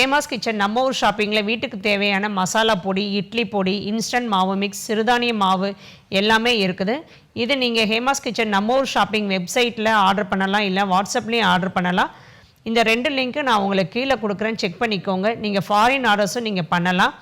Hema's kitchen நம்ம ஊர் ஷாப்பிங்கில் வீட்டுக்கு தேவையான மசாலா பொடி இட்லி பொடி இன்ஸ்டன்ட் மாவு மிக்ஸ் சிறுதானிய மாவு எல்லாமே இருக்குது. இது நீங்கள் ஹேமாஸ் கிச்சன் நம்ம ஊர் ஷாப்பிங் வெப்சைட்டில் ஆர்டர் பண்ணலாம் இல்லை வாட்ஸ்அப்லேயும் ஆர்டர் பண்ணலாம். இந்த ரெண்டு லிங்க்கு நான் உங்களுக்கு கீழே கொடுக்குறேன் செக் பண்ணிக்கோங்க. நீங்கள் ஃபாரின் ஆர்டர்ஸும் நீங்கள் பண்ணலாம்.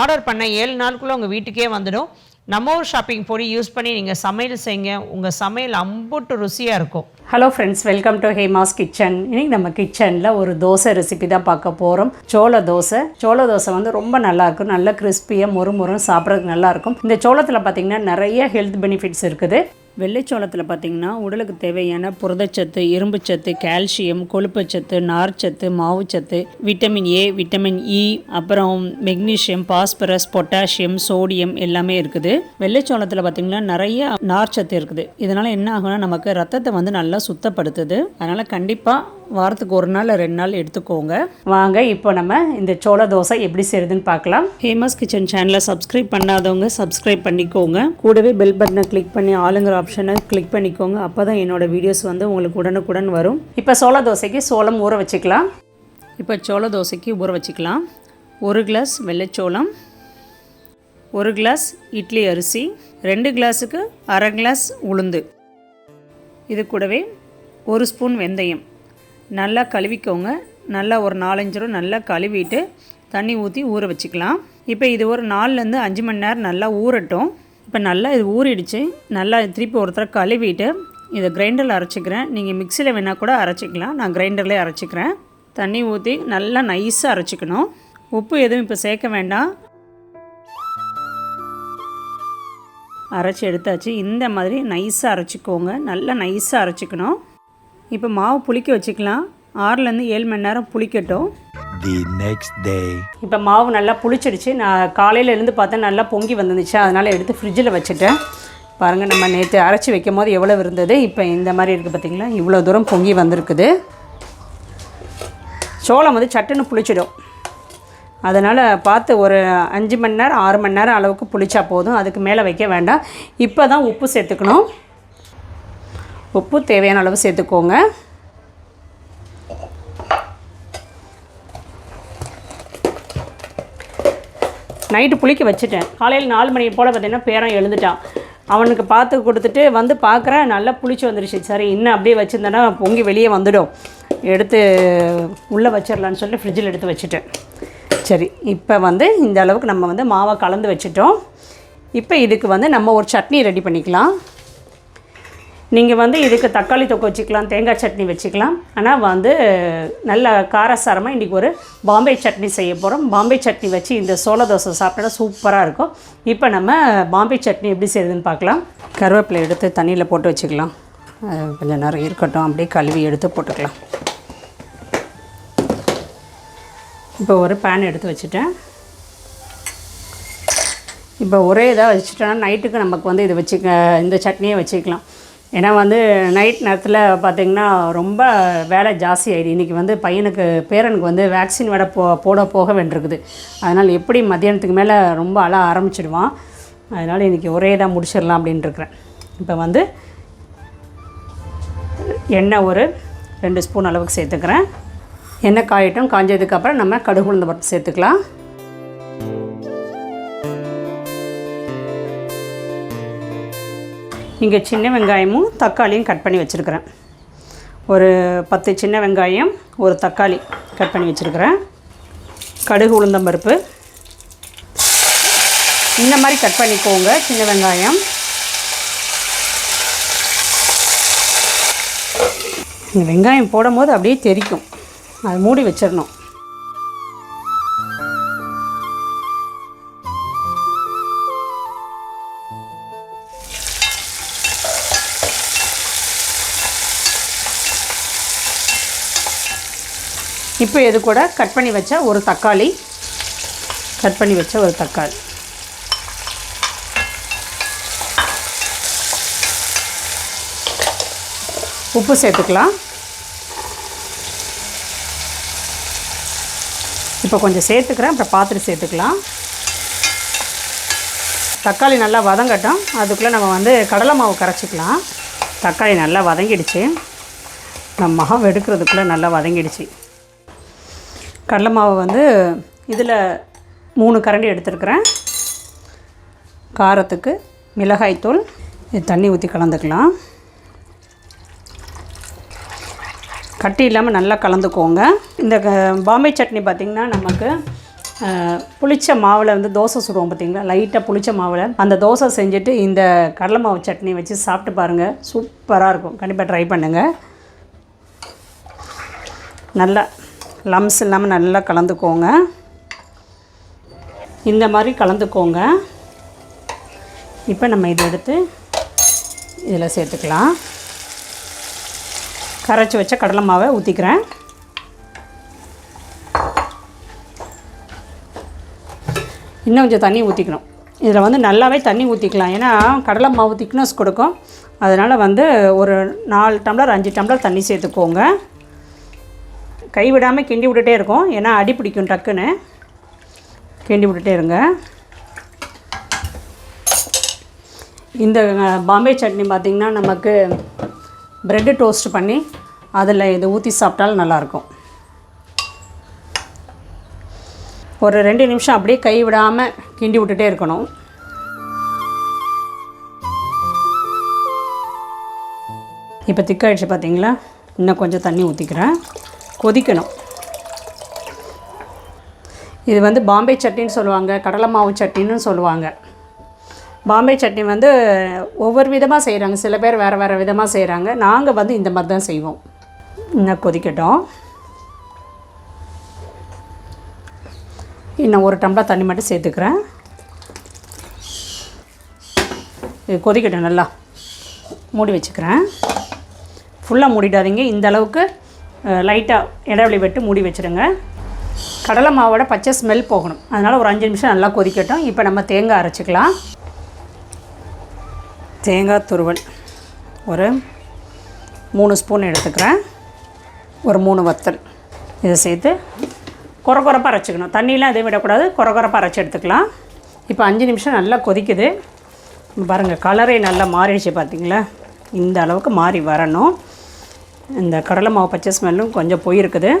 ஆர்டர் பண்ண ஏழு நாளுக்குள்ளே உங்கள் வீட்டுக்கே வந்துடும். நம்ம ஊர் ஷாப்பிங் பொடி யூஸ் பண்ணி நீங்கள் சமையல் செய்யுங்க. உங்கள் சமையல் அம்புட்டு ருசியாக இருக்கும். Hello friends welcome to Hema's kitchen இன்னைக்கு நம்ம கிச்சனில் ஒரு தோசை ரெசிபி தான் பார்க்க போகிறோம் சோள தோசை. சோள தோசை வந்து ரொம்ப நல்லாயிருக்கும் நல்ல கிறிஸ்பியாக மொறு மொறுன்னு சாப்பிட்றதுக்கு நல்லா இருக்கும். இந்த சோளத்தில் பார்த்தீங்கன்னா நிறைய ஹெல்த் பெனிஃபிட்ஸ் இருக்குது. வெள்ளைச்சோளத்தில் பார்த்தீங்கன்னா உடலுக்கு தேவையான புரதச்சத்து இரும்புச்சத்து கால்சியம் கொழுப்புச்சத்து நார்ச்சத்து மாவுச்சத்து விட்டமின் ஏ விட்டமின் இ அப்புறம் மெக்னீஷியம் பாஸ்பரஸ் பொட்டாசியம் சோடியம் எல்லாமே இருக்குது. வெள்ளைச்சோளத்தில் பார்த்தீங்கன்னா நிறைய நார்ச்சத்து இருக்குது. இதனால் என்ன ஆகும்னா நமக்கு ரத்தத்தை வந்து நல்லா சுத்தப்படுத்துது. அதனால் கண்டிப்பாக வாரத்துக்கு ஒரு நாள் ரெண்டு நாள் எடுத்துக்கோங்க. வாங்க இப்போ நம்ம இந்த சோள தோசை எப்படி செய்யுதுன்னு பார்க்கலாம். ஃபேமஸ் கிச்சன் சேனலை சப்ஸ்கிரைப் பண்ணாதவங்க சப்ஸ்கிரைப் பண்ணிக்கோங்க. கூடவே பெல் பட்டனை கிளிக் பண்ணி ஆளுங்கிற ஆப்ஷனை கிளிக் பண்ணிக்கோங்க. அப்போ தான் என்னோட வீடியோஸ் வந்து உங்களுக்கு உடனுக்குடன் வரும். இப்போ சோள தோசைக்கு சோளம் ஊற வச்சுக்கலாம். இப்போ சோள தோசைக்கு ஊற வச்சுக்கலாம். ஒரு கிளாஸ் வெள்ளைச்சோளம் ஒரு கிளாஸ் இட்லி அரிசி ரெண்டு கிளாஸுக்கு அரை கிளாஸ் உளுந்து. இது கூடவே ஒரு ஸ்பூன் வெந்தயம். நல்லா கழுவிக்கோங்க. நல்லா ஒரு நாலஞ்சு ரூபா நல்லா கழுவிட்டு தண்ணி ஊற்றி ஊற வச்சுக்கலாம். இப்போ இது ஒரு நாலுலேருந்து அஞ்சு மணி நேரம் நல்லா ஊறட்டும். இப்போ நல்லா இது ஊறிடுச்சு. நல்லா திருப்பி ஒருத்தர் கழுவிட்டு இதை கிரைண்டரில் அரைச்சிக்கிறேன். நீங்கள் மிக்சியில் வேணால் கூட அரைச்சிக்கலாம். நான் கிரைண்டர்லேயே அரைச்சிக்கிறேன். தண்ணி ஊற்றி நல்லா நைஸாக அரைச்சிக்கணும். உப்பு எதுவும் இப்போ சேர்க்க வேண்டாம். அரைச்சி எடுத்தாச்சு. இந்த மாதிரி நைஸாக அரைச்சிக்கோங்க. நல்லா நைஸாக அரைச்சிக்கணும். இப்போ மாவு புளிக்க வச்சுக்கலாம். ஆறுலேருந்து ஏழு மணி நேரம் புளிக்கட்டும். The next day. இப்போ மாவு நல்லா புளிச்சிடுச்சு. நான் காலையில் இருந்து பார்த்தேன் நல்லா பொங்கி வந்துருந்துச்சு. அதனால் எடுத்து ஃப்ரிட்ஜில் வச்சுட்டேன். பாருங்கள் நம்ம நேற்று அரைச்சி வைக்கும் போது எவ்வளோ இருந்தது. இப்போ இந்த மாதிரி இருக்குது பார்த்தீங்களா இவ்வளோ தூரம் பொங்கி வந்திருக்குது. சோளம் வந்து சட்டுன்னு புளிச்சிடும். அதனால் பார்த்து ஒரு அஞ்சு மணி நேரம் ஆறு மணி நேரம் அளவுக்கு புளிச்சா போதும். அதுக்கு மேலே வைக்க வேண்டாம். இப்போ தான் உப்பு சேர்த்துக்கணும். உப்பு தேவையான அளவு சேர்த்துக்கோங்க. நைட்டு புளிக்க வச்சுட்டேன். காலையில் நாலு மணி போல் பார்த்தீங்கன்னா பேரன் எழுந்துட்டான் அவனுக்கு பார்த்து கொடுத்துட்டு வந்து பார்க்குறேன் நல்லா புளிச்சு வந்துருச்சு. சரி இன்னும் அப்படியே வச்சுருந்தேன்னா பொங்கி வெளியே வந்துடும். எடுத்து உள்ளே வச்சிடலான்னு சொல்லிட்டு ஃப்ரிட்ஜில் எடுத்து வச்சுட்டேன். சரி இப்போ வந்து இந்த அளவுக்கு நம்ம வந்து மாவை கலந்து வச்சுட்டோம். இப்போ இதுக்கு வந்து நம்ம ஒரு சட்னி ரெடி பண்ணிக்கலாம். நீங்கள் வந்து இதுக்கு தக்காளி தொக்கு வச்சுக்கலாம் தேங்காய் சட்னி வச்சுக்கலாம். ஆனால் வந்து நல்ல காரசாரமாக இன்றைக்கி ஒரு பாம்பே சட்னி செய்ய போகிறோம் பாம்பே சட்னி வச்சு இந்த சோள தோசை சாப்பிட்டா சூப்பராக இருக்கும். இப்போ நம்ம பாம்பே சட்னி எப்படி செய்யுதுன்னு பார்க்கலாம். கருவேப்பிலை எடுத்து தண்ணியில் போட்டு வச்சுக்கலாம். கொஞ்சம் நேரம் இருக்கட்டும் அப்படியே கழுவி எடுத்து போட்டுக்கலாம். இப்போ ஒரு பேன் எடுத்து வச்சுட்டேன். இப்போ ஒரே இதாக வச்சுட்டோன்னா நைட்டுக்கு நமக்கு வந்து இதை வச்சுக்க இந்த சட்னியை வச்சுக்கலாம். ஏன்னா வந்து நைட் நேரத்தில் பார்த்திங்கன்னா ரொம்ப வேலை ஜாஸ்தி ஆகிடுது இன்றைக்கி வந்து பையனுக்கு பேரனுக்கு வந்து வேக்சின் வேட போ போட போக வேண்டியிருக்குது. அதனால் எப்படி மத்தியானத்துக்கு மேலே ரொம்ப அழ ஆரம்பிச்சிடுவான். அதனால் இன்றைக்கி ஒரே இதாக முடிச்சிடலாம் அப்படின்ட்டுருக்குறேன் இப்போ வந்து எண்ணெய் ஒரு ரெண்டு ஸ்பூன் அளவுக்கு சேர்த்துக்கிறேன். எண்ணெய் காயட்டும் காஞ்சதுக்கப்புறம் நம்ம கடுகு உளுந்த பருப்பு சேர்த்துக்கலாம். இங்கே சின்ன வெங்காயமும் தக்காளியும் கட் பண்ணி வச்சுருக்கிறேன். ஒரு பத்து சின்ன வெங்காயம் ஒரு தக்காளி கட் பண்ணி வச்சுருக்கிறேன். கடுகு உளுந்தம்பருப்பு இந்த மாதிரி கட் பண்ணிக்கோங்க சின்ன வெங்காயம். இந்த வெங்காயம் போடும்போது அப்படியே தெரிக்கும். அது மூடி வச்சிடணும் இப்போ இது கூட கட் பண்ணி வச்ச ஒரு தக்காளி? கட் பண்ணி வச்ச ஒரு தக்காளி. உப்பு சேர்த்துக்கலாம். இப்போ கொஞ்சம் சேர்த்துக்கிறேன் அப்புறம் பார்த்துட்டு சேர்த்துக்கலாம். தக்காளி நல்லா வதங்கட்டும். அதுக்குள்ளே நம்ம வந்து கடலை மாவு கரைச்சிக்கலாம். தக்காளி நல்லா வதங்கிடுச்சு. நம்ம மகம் எடுக்கிறதுக்குள்ளே நல்லா வதங்கிடுச்சு. கடலை மாவு வந்து இதில் மூணு கரண்டி எடுத்துருக்குறேன். காரத்துக்கு மிளகாய்த்தூள் இது தண்ணி ஊற்றி கலந்துக்கலாம். கட்டி இல்லாமல் நல்லா கலந்துக்கோங்க. இந்த க- பாம்பே சட்னி பார்த்திங்கன்னா நமக்கு புளிச்ச மாவில் வந்து தோசை சுடுவோம் பார்த்தீங்களா? லைட்டாக புளிச்ச மாவில். அந்த தோசை செஞ்சுட்டு இந்த கடலை மாவு சட்னி வச்சு சாப்பிட்டு பாருங்கள் சூப்பராக இருக்கும். கண்டிப்பாக ட்ரை பண்ணுங்கள் நல்லா லம்ஸ் இல்லாமல் நல்லா கலந்துக்கோங்க. இந்த மாதிரி கலந்துக்கோங்க. இப்போ நம்ம இதை எடுத்து இதில் சேர்த்துக்கலாம். கரைச்சி வச்ச கடலை மாவை ஊற்றிக்கிறேன் இன்னும் கொஞ்சம் தண்ணி ஊற்றிக்கணும் இதில் வந்து நல்லாவே தண்ணி ஊற்றிக்கலாம் ஏன்னா கடலை மாவு திக்னஸ் கொடுக்கும். அதனால் வந்து ஒரு நாலு டம்ளர் அஞ்சு டம்ளர் தண்ணி சேர்த்துக்கோங்க. கை விடாமல் கிண்டி விட்டுட்டே இருக்கும். ஏன்னா அடி பிடிக்கும் டக்குன்னு. கிண்டி விட்டுட்டே இருங்க. இந்த பாம்பே சட்னி பார்த்திங்கன்னா நமக்கு ப்ரெட்டு டோஸ்ட் பண்ணி அதில் இது ஊற்றி சாப்பிட்டாலும் நல்லாயிருக்கும். ஒரு ரெண்டு நிமிஷம் அப்படியே கை விடாமல் கிண்டி விட்டுட்டே இருக்கணும். இப்போ திக்காயிடுச்சு பார்த்தீங்களா இன்னும் கொஞ்சம் தண்ணி ஊற்றிக்கிறேன் கொதிக்கணும். இது வந்து பாம்பே சட்னின்னு சொல்லுவாங்க கடலை மாவு சட்னின்னு சொல்லுவாங்க. பாம்பே சட்னி வந்து ஒவ்வொரு விதமாக செய்கிறாங்க சில பேர் வேறு வேறு விதமாக செய்கிறாங்க நாங்கள் வந்து இந்த மாதிரி தான் செய்வோம். இன்னும் கொதிக்கட்டும். இன்னும் ஒரு டம்ளர் தண்ணி மட்டும் சேர்த்துக்கிறேன். இது கொதிக்கட்டும் நல்லா. மூடி வச்சுக்கிறேன். ஃபுல்லாக மூடிடாதீங்க. இந்த அளவுக்கு லைட்டாக இடைவெளி விட்டு மூடி வச்சுருங்க. கடலை மாவோட பச்சை ஸ்மெல் போகணும். அதனால் ஒரு அஞ்சு நிமிஷம் நல்லா கொதிக்கட்டும். இப்போ நம்ம தேங்காய் அரைச்சிக்கலாம். தேங்காய் துருவல். ஒரு மூணு ஸ்பூன் எடுத்துக்கிறேன். ஒரு மூணு வத்தல். இதை சேர்த்து குறை குறைப்பாக அரைச்சிக்கணும். தண்ணியெலாம் எதுவும் விடக்கூடாது. குறை குறைப்பாக அரைச்சி எடுத்துக்கலாம். இப்போ அஞ்சு நிமிஷம் நல்லா கொதிக்குது. பாருங்கள் கலரே நல்லா மாறிடுச்சு பார்த்தீங்களா இந்த அளவுக்கு மாறி வரணும். இந்த கடலை மாவு பச்சை ஸ்மெல்லும் கொஞ்சம் போயிருக்குது.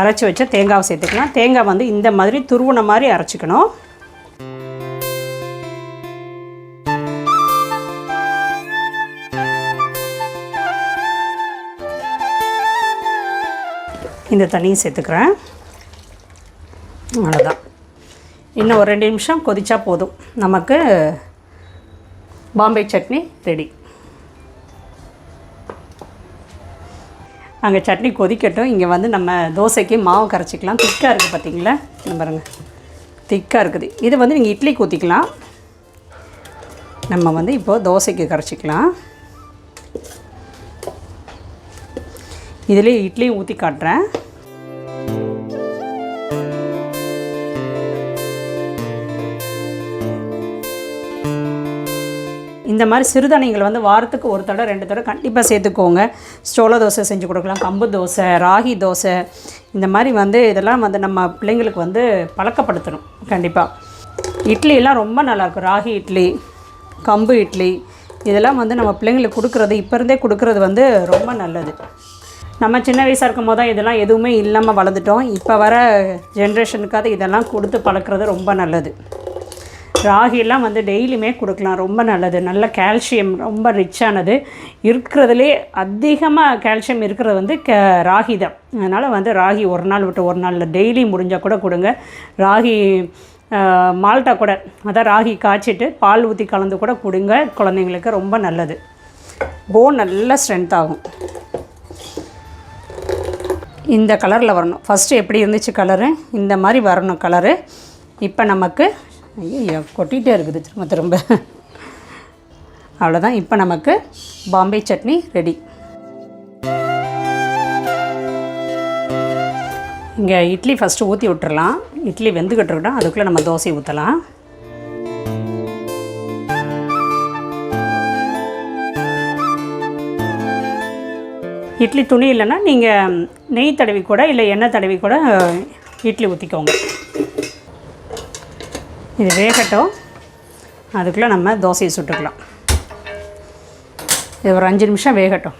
அரைச்சி வச்ச தேங்காவை சேர்த்துக்கலாம். தேங்காய் வந்து இந்த மாதிரி துருவுன மாதிரி அரைச்சிக்கணும். இந்த தண்ணியும் சேர்த்துக்கிறேன். அவ்வளோதான் இன்னும் ஒரு ரெண்டு நிமிஷம் கொதிச்சா போதும். நமக்கு பாம்பே சட்னி ரெடி. அங்கே சட்னி கொதிக்கட்டும். இங்கே வந்து நம்ம தோசைக்கு மாவு கரைச்சிக்கலாம். திக்காக இருக்குது பார்த்தீங்களா நம்ம பாருங்க. திக்காக இருக்குது. இது வந்து நீங்கள் இட்லி ஊற்றிக்கலாம் நம்ம வந்து இப்போது தோசைக்கு கரைச்சிக்கலாம். இதுலேயே இட்லியும் ஊற்றி காட்டுறேன். இந்த மாதிரி சிறுதானியங்கள் வந்து வாரத்துக்கு ஒரு தடவை ரெண்டு தடவை கண்டிப்பாக சேர்த்துக்கோங்க. சோள தோசை செஞ்சு கொடுக்கலாம் கம்பு தோசை ராகி தோசை இந்த மாதிரி வந்து இதெல்லாம் வந்து நம்ம பிள்ளைங்களுக்கு வந்து பழக்கப்படுத்தணும் கண்டிப்பாக இட்லியெல்லாம் ரொம்ப நல்லாயிருக்கும் ராகி இட்லி கம்பு இட்லி இதெல்லாம் வந்து நம்ம பிள்ளைங்களுக்கு கொடுக்குறது இப்போ இருந்தே கொடுக்குறது வந்து ரொம்ப நல்லது. நம்ம சின்ன வயசாக இருக்கும் போது தான் இதெல்லாம் எதுவுமே இல்லாமல் வளர்ந்துட்டோம். இப்போ வர ஜென்ரேஷனுக்காக இதெல்லாம் கொடுத்து பழக்கிறது ரொம்ப நல்லது. ராகிலாம் வந்து டெய்லியுமே கொடுக்கலாம். ரொம்ப நல்லது. நல்ல கால்சியம் ரொம்ப ரிச்சானது. இருக்கிறதுலே அதிகமாக கால்சியம் இருக்கிறது வந்து க ராகி தான். அதனால் வந்து ராகி ஒரு நாள் விட்டு ஒரு நாளில் டெய்லி முடிஞ்சால் கூட கொடுங்க. ராகி மால்ட்டா கூட அதான் ராகி காய்ச்சிட்டு பால் ஊற்றி கலந்து கூட கொடுங்க. குழந்தைங்களுக்கு ரொம்ப நல்லது. போன் நல்லா ஸ்ட்ரென்த் ஆகும். இந்த கலரில் வரணும். ஃபஸ்ட்டு எப்படி இருந்துச்சு கலரு இந்த மாதிரி வரணும் கலரு இப்போ நமக்கு ஐயோ கொட்டிகிட்டே இருக்குது திரும்ப திரும்ப. அவ்வளோதான் இப்போ நமக்கு பாம்பே சட்னி ரெடி. இங்கே இட்லி ஃபஸ்ட்டு ஊற்றி விட்டுறலாம். இட்லி வெந்துக்கிட்டு இருக்கட்டும். அதுக்குள்ளே நம்ம தோசை ஊற்றலாம் இட்லி துணி இல்லைன்னா நீங்கள் நெய் தடவி கூட இல்லை எண்ணெய் தடவி கூட இட்லி ஊற்றிக்கோங்க இது வேகட்டும். அதுக்குள்ளே நம்ம தோசையை சுட்டுக்கலாம். இது ஒரு அஞ்சு நிமிஷம் வேகட்டும்.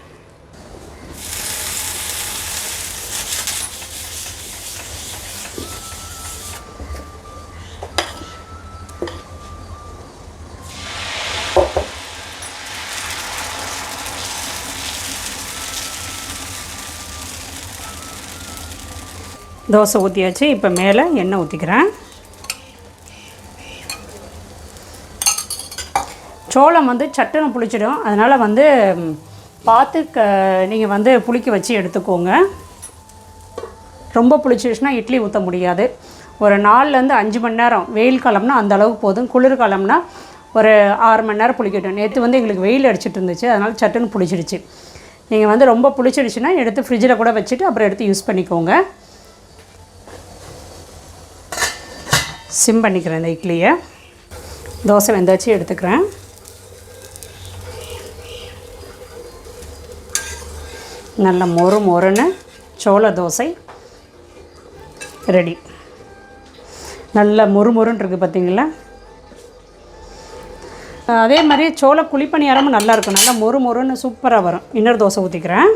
தோசை ஊற்றியாச்சு இப்போ மேலே எண்ணெய் ஊற்றிக்கிறேன் சோளம் வந்து சட்டுன்னு புளிச்சிடும். அதனால் வந்து பார்த்து க நீங்கள் வந்து புளிக்க வச்சு எடுத்துக்கோங்க. ரொம்ப புளிச்சிடுச்சுன்னா இட்லி ஊற்ற முடியாது. ஒரு நாலுலேருந்து அஞ்சு மணி நேரம் வெயில் காலம்னா அந்த அளவுக்கு போதும். குளிர் காலம்னா ஒரு ஆறு மணி நேரம் புளிக்கட்டும். நேற்று வந்து எங்களுக்கு வெயில் அடிச்சிட்டு இருந்துச்சு. அதனால் சட்டுன்னு புளிச்சிடுச்சு நீங்கள் வந்து ரொம்ப புளிச்சிடுச்சுன்னா எடுத்து ஃப்ரிட்ஜில் கூட வச்சுட்டு அப்புறம் எடுத்து யூஸ் பண்ணிக்கோங்க. சிம் பண்ணிக்கிறேன் இந்த இட்லியை. தோசை வெந்தாச்சு எடுத்துக்கிறேன். நல்ல மொறு மொறுன்னு சோள தோசை ரெடி. நல்ல மொறுமொறுன்னு இருக்குது பார்த்தீங்களா அதே மாதிரி சோள குழிப்பணியாரமும் நல்லாயிருக்கும் நல்லா மொறு மொறுன்னு சூப்பராக வரும். இன்னொரு தோசை ஊற்றிக்கிறேன்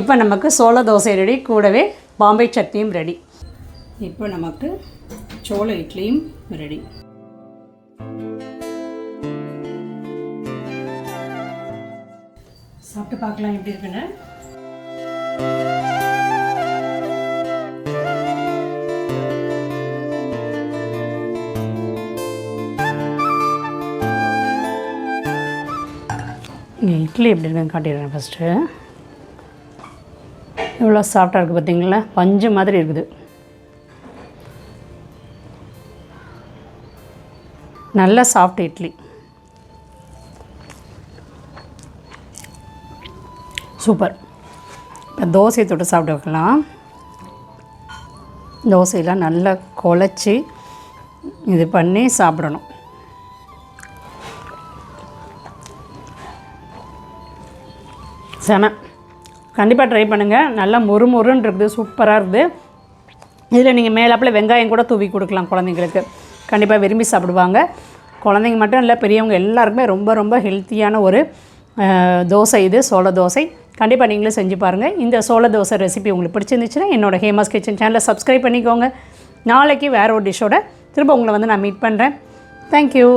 இப்போ நமக்கு சோள தோசை ரெடி கூடவே பாம்பே சட்னியும் ரெடி. இப்போ நமக்கு சோள இட்லியும் ரெடி. சாப்பிட்டு பார்க்கலாம் எப்படி இருக்குன்னு. இங்கே இட்லி எப்படி இருக்குன்னு காட்டிடுறேன் ஃபஸ்ட்டு எவ்வளோ சாஃப்டாக இருக்குது பார்த்தீங்களா? பஞ்சு மாதிரி இருக்குது. நல்ல சாஃப்ட் இட்லி. சூப்பர். இப்போ தோசையை தொட்டு சாப்பிட்டு வைக்கலாம். தோசையெல்லாம் நல்லா குழச்சி இது பண்ணி சாப்பிடணும். செம கண்டிப்பாக ட்ரை பண்ணுங்கள் நல்லா மொறு மொறுன்னு இருக்குது சூப்பராக இருக்குது. இதில் நீங்கள் மேலாப்பில் வெங்காயம் கூட தூவி கொடுக்கலாம் குழந்தைங்களுக்கு. கண்டிப்பாக விரும்பி சாப்பிடுவாங்க. குழந்தைங்க மட்டும் இல்லை பெரியவங்க எல்லாருக்குமே ரொம்ப ரொம்ப ஹெல்த்தியான ஒரு தோசை இது சோள தோசை. கண்டிப்பாக நீங்களும் செஞ்சு பாருங்கள் இந்த சோள தோசை ரெசிபி உங்களுக்கு பிடிச்சிருந்துச்சுன்னா என்னோட ஹேமாஸ் கிச்சன் சேனலை சப்ஸ்கிரைப் பண்ணிக்கோங்க. நாளைக்கு வேறு ஒரு டிஷ்ஷோட திரும்ப உங்களை வந்து நான் மீட் பண்ணுறேன் தேங்க்யூ